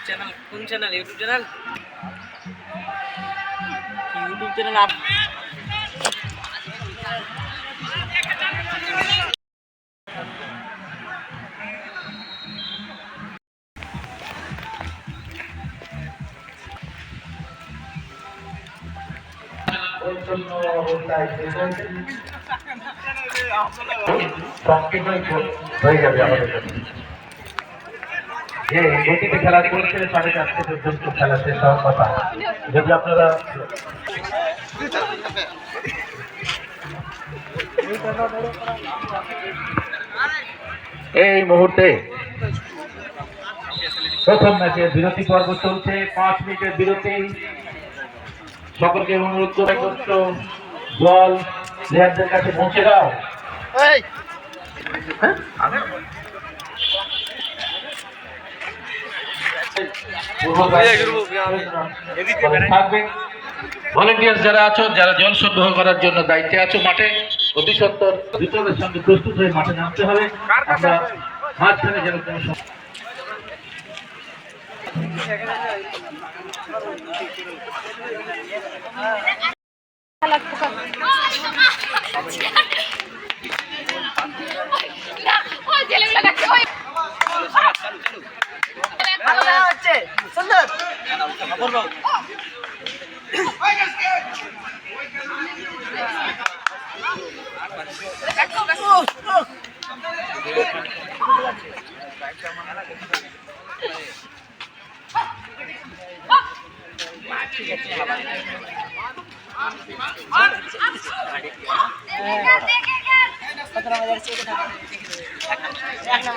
ಕೂಡ চ্যানেল কোন channel YouTube channel YouTube channel up সংকীর্ণ হয়ে যাবে আমাদের জন্য যে গতিতে খেলা চলছে সাড়ে চারটে পর্যন্ত খেলা শেষ হওয়ার কথা। যদি আপনারা এই মুহূর্তে প্রথম ম্যাচে বিরতি পর্ব চলছে। পাঁচ মিনিটের বিরতি। সকলকে অনুরোধ করে করছ জল প্লেয়ারদের কাছে পৌঁছে দাও। ভলেন্টিয়ার যারা আছো যারা জল সরবরাহ করার জন্য দায়িত্বে আছো মাঠে অতি সত্তর বিপ্লবের সঙ্গে প্রস্তুত হয়ে মাঠে নামতে হবে। আমরা মাঝখানে যেন কোনো ছেলেগুলো দেখছে ওই হচ্ছে। সুন্দর।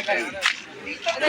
আছে রিপারি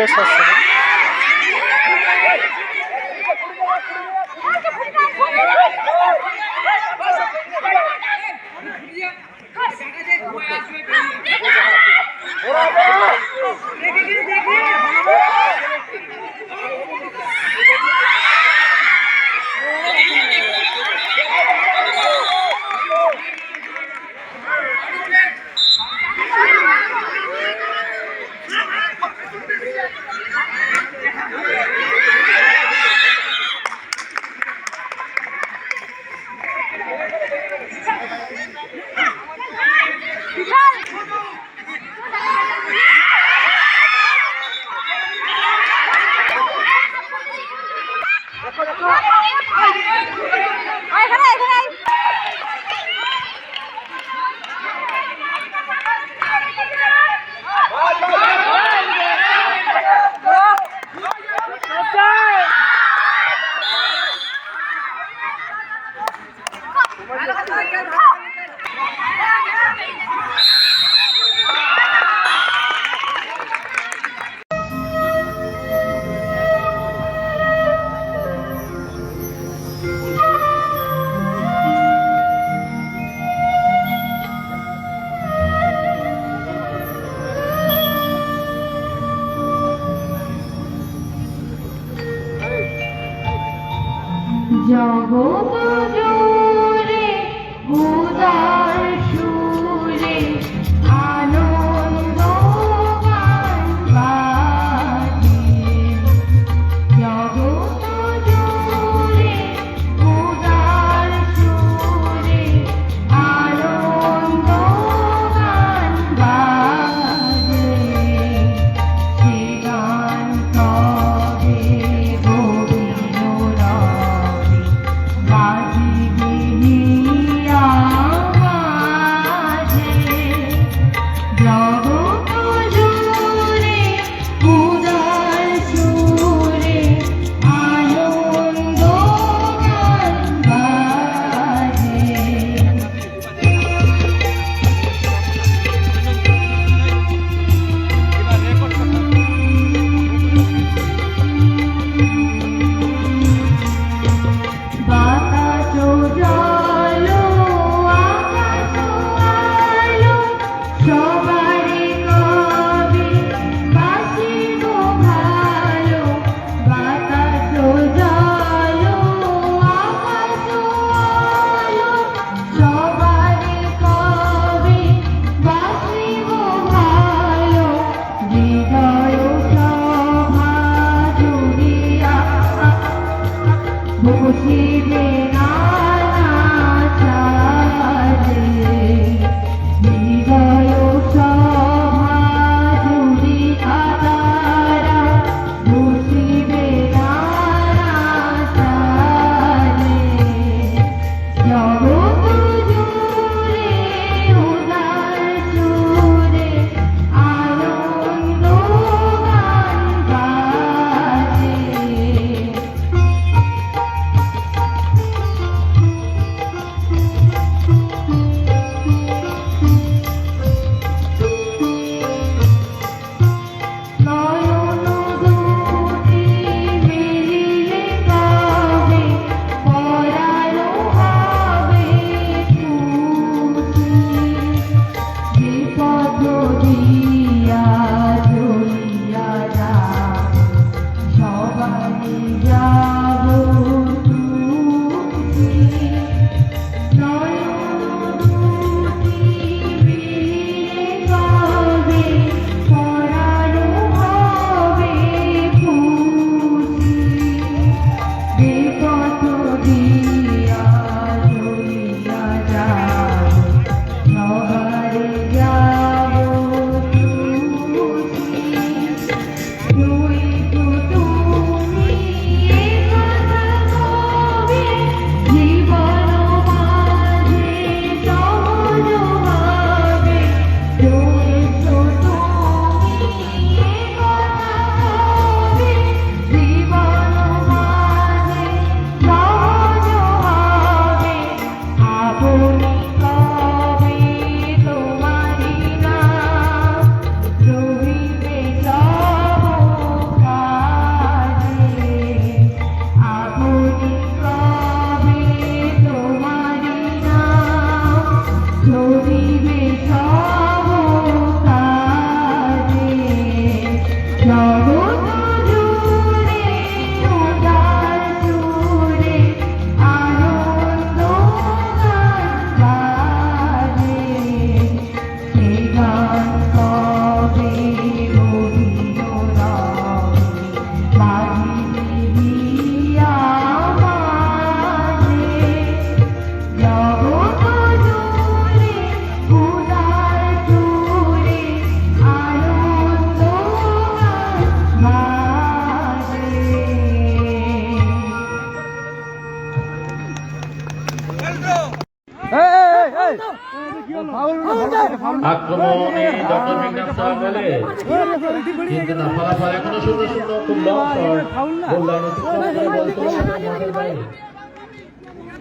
মরতে তুমি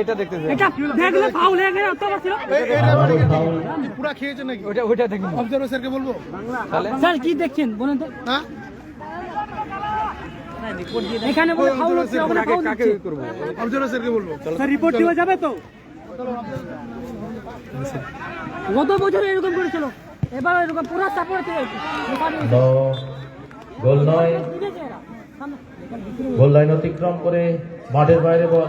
এটা দেখতেছে। এটা দেখলে ফাউল হয়ে ছিল। খেয়েছে নাকি? ওটা ওটা দেখুন। অবজারভার স্যারকে বলব? তাহলে? স্যার কি দেখছেন? বলেন তো। হ্যাঁ? এখানে বলে ফাউল হচ্ছে ফাউল কাকে করব? অবজারভার স্যারকে বলব। স্যার রিপোর্ট যাবে তো? গত বছর এরকম করেছিল। এবার এরকম পুরা সাপোর্ট গোল নয়। গোল লাইন অতিক্রম করে মাঠের বাইরে বল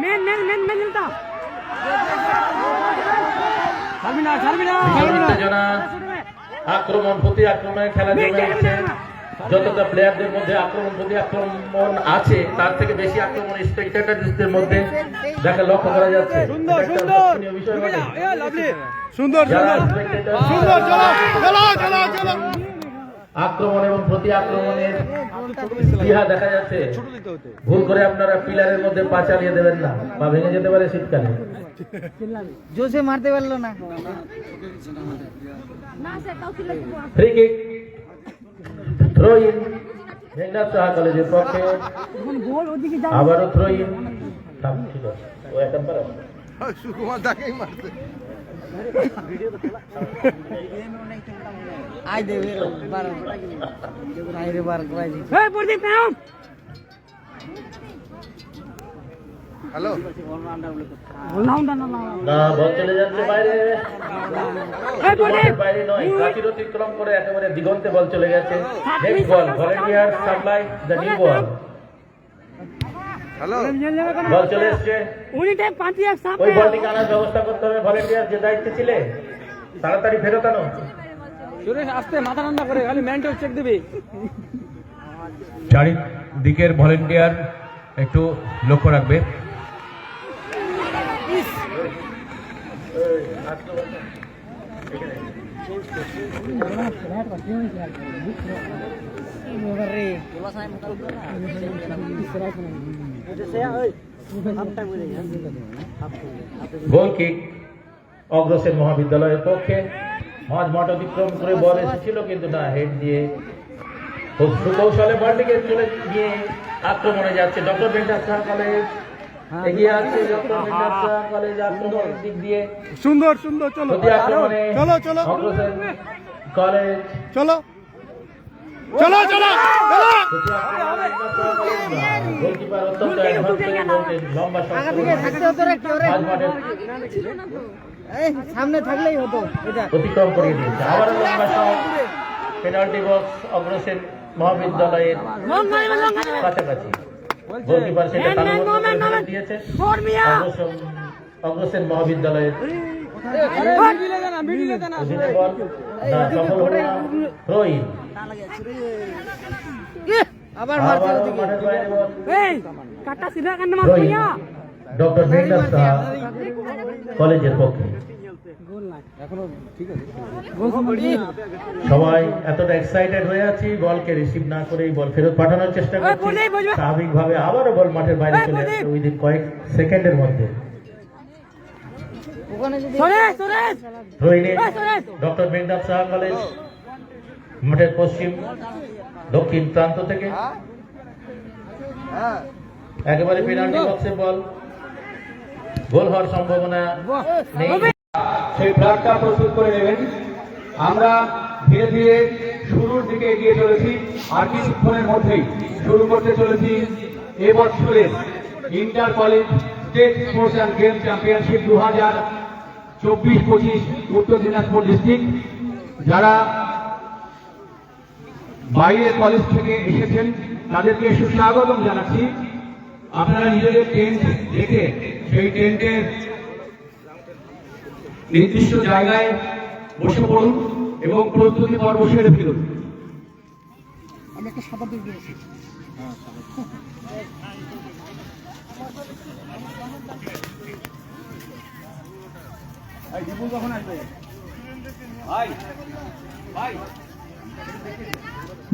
মেন মেন মেন মেন দিলতা ছাড়বি না ছাড়বি না উত্তেজনা আক্রমণ প্রতি আক্রমণের খেলা জমে উঠছে যতটা প্লেয়ারদের মধ্যে আক্রমণ প্রতি আক্রমণ আছে তার থেকে বেশি আক্রমণ স্পেক্টেটারদের মধ্যে দেখা লক্ষ্য করা যাচ্ছে। সুন্দর সুন্দর। সুন্দর সুন্দর। সুন্দর আক্রমণ এবং প্রতি আক্রমণের ইহা দেখা যাচ্ছে। ভুল করে আপনারা পিলারের মধ্যে পা চালিয়ে দেবেন না। বা ভেঙে যেতে পারে শীতকালে। জোসে মারতে পারল না। Free kick throw in Meghnad Saha কলেজের পক্ষে। আবারও থ্রো ইন ও একটা পারে সুকুমার দাকেই মারতে আই দে হ্যালো করে একেবারে দিগন্তে বল চলে গেছে next ball volunteer supply ball hello. Ball চলে এসছে। উনি টাইম এক সাপ ওই বলটিকে আনার ব্যবস্থা করতে হবে ভলেন্টিয়ার যে দায়িত্বে ছিলে তাড়াতাড়ি ফেরত আনো সুরেশ আস্তে মাথা ঠান্ডা করে খালি মেন্টাল চেক দিবি। চারিদিকের ভলেন্টিয়ার একটু লক্ষ্য রাখবে। গোল কিক অগ্রসেন মহাবিদ্যালয়ের পক্ষে মাঝ মাঠ অতিক্রম করে বল এসেছিল কিন্তু না হেড দিয়ে সুকৌশলে বলটিকে চলে গিয়ে আক্রমণে যাচ্ছে। ডক্টর ভেঙ্কটাস কলেজ এগিয়ে আছে। ডক্টর ভেঙ্কটাস কলেজ আক্রমণের দিক দিয়ে। সুন্দর সুন্দর চলো। চলো চলো। কলেজ চলো। চলো চলো করে সামনে থাকলেই হতো এটা অতিক্রম করিয়ে দিয়েছে। শট। পেনাল্টি বক্স অগ্রসেন মহাবিদ্যালয়ের কাছাকাছি। গোলকিপার সেটা করে। দিয়েছে। অগ্রসেন মহাবিদ্যালয়ের মিডিলে আবার এই কাটা সিধা কান্না ডক্টর সাহা কলেজের পক্ষে। এখনও ঠিক আছে সবাই এতটা এক্সাইটেড হয়ে আছি বলকে রিসিভ না করেই বল ফেরত পাঠানোর চেষ্টা করছি। স্বাভাবিকভাবে আবারও বল মাঠের বাইরে চলে। আসছে উইদিন কয়েক সেকেন্ডের মধ্যে। Doctor Meghnad Saha college. মাঠের পশ্চিম, দক্ষিণ প্রান্ত থেকে। একেবারে পেনাল্টি বক্সে বল গোল হওয়ার সম্ভাবনা নেই। সেই ফ্ল্যাগটা প্রস্তুত করে নেবেন। আমরা ধীরে ধীরে শুরুর দিকে এগিয়ে চলেছি, আর কিছুক্ষণের মধ্যেই শুরু করতে চলেছি এবছরের inter college state sports and game championship দু হাজার চব্বিশ পঁচিশ উত্তর দিনাজপুর ডিস্ট্রিক্ট। যারা বাইরের কলেজ থেকে এসেছেন। তাদেরকে সুস্বাগতম জানাচ্ছি। আপনারা নিজেদের টেন্ট দেখে সেই টেন্টের নির্দিষ্ট জায়গায় বসে পড়ুন এবং প্রস্তুতি পর্ব সেরে ফেলুন।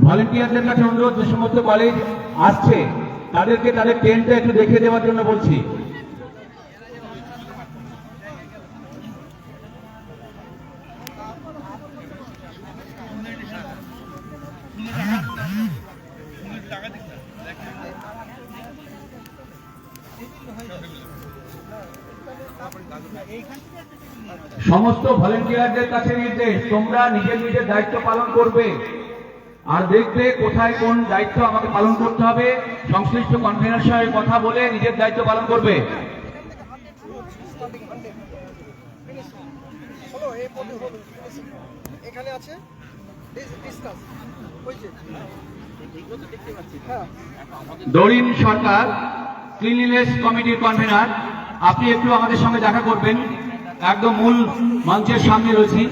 ভলেন্টিয়ারদের কাছে অনুরোধ, যে সমস্ত কলেজ আসছে, তাদেরকে তাদের টেন্টটা একটু দেখিয়ে দেওয়ার জন্য বলছি। সমস্ত ভলেন্টিয়ারদের কাছে নির্দেশ তোমরা নিজের নিজের দায়িত্ব পালন করবে আর দেখবে কোথায় কোন দায়িত্ব আমাকে পালন করতে হবে সংশ্লিষ্ট কনভেনার সঙ্গে কথা বলে নিজের দায়িত্ব পালন করবে। এখানে আছে ডিসকাস ওই যে। দরিন সরকার ক্লিনলিনেস কমিটির কনভেনার আপনি একটু আমাদের সঙ্গে দেখা করবেন। একদম মূল মঞ্চের সামনে রয়েছি।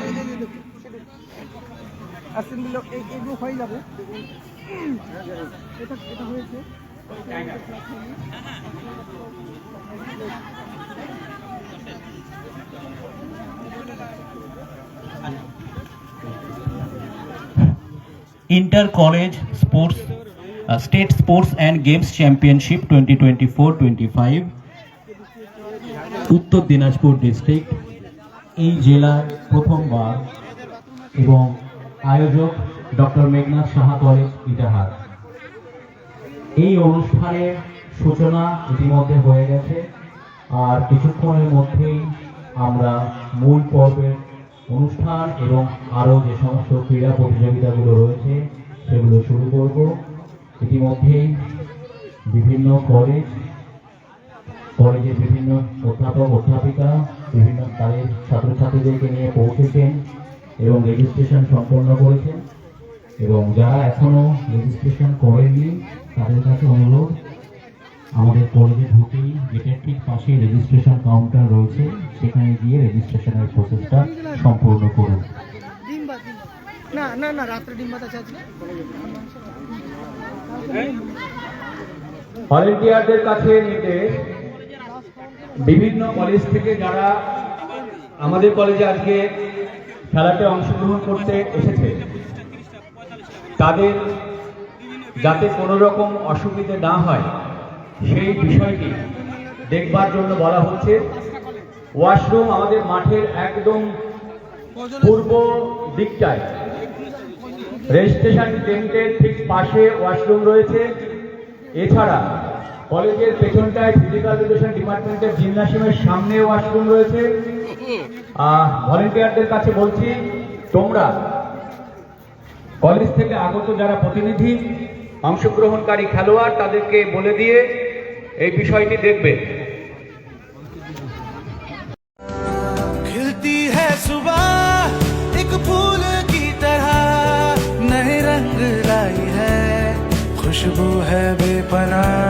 Inter college sports state sports and games championship twenty twenty four twenty five Uttar Dinajpur district এই জেলার প্রথমবার এবং আয়োজক ডক্টর মেঘনাথ সাহা কলেজ ইটাহার। এই অনুষ্ঠানের সূচনা ইতিমধ্যে হয়ে গেছে। আর কিছুক্ষণের মধ্যেই আমরা মূল পর্বের অনুষ্ঠান এবং আরও যে সমস্ত ক্রীড়া প্রতিযোগিতাগুলো রয়েছে, সেগুলো শুরু করব। ইতিমধ্যেই বিভিন্ন কলেজ কলেজের বিভিন্ন অধ্যাপক অধ্যাপিকা বিভিন্ন তাদের ছাত্রছাত্রীদেরকে নিয়ে পৌঁছেছেন এবং রেজিস্ট্রেশন সম্পন্ন করেছেন এবং যারা এখনও রেজিস্ট্রেশন করেননি তাদের কাছে অনুরোধ আমাদের কলেজে ঢুকেই গেটের ঠিক পাশেই রেজিস্ট্রেশন কাউন্টার রয়েছে সেখানে গিয়ে রেজিস্ট্রেশনের প্রসেসটা সম্পূর্ণ করুন। ডিম্বা ডিম্বা না না না রাত্রে ডিম্বাত আছে ভলেন্টিয়ারদের কাছে নির্দেশ বিভিন্ন কলেজ থেকে যারা আমাদের কলেজে আজকে খেলাতে অংশগ্রহণ করতে এসেছে, তাদের যাতে কোনো রকম অসুবিধে না হয়, সেই বিষয়টি দেখবার জন্য বলা হচ্ছে। ওয়াশরুম আমাদের মাঠের একদম পূর্ব দিকটায়। রেজিস্ট্রেশন টেন্টের ঠিক পাশে ওয়াশরুম রয়েছে। এছাড়া কলেজের পেছনটায় ফিজিক্যাল এডুকেশন ডিপার্টমেন্টের জিমনাসিয়ামের সামনে ওয়াশরুম রয়েছে ভলেন্টিয়ারদের কাছে বলছি তোমরা কলেজ থেকে আগত যারা প্রতিনিধি অংশগ্রহণকারী খেলোয়াড় তাদেরকে বলে দিয়ে এই বিষয়টি দেখবে खिलती है सुबह एक फूल की तरह नए रंग लाई है खुशबू है बेपना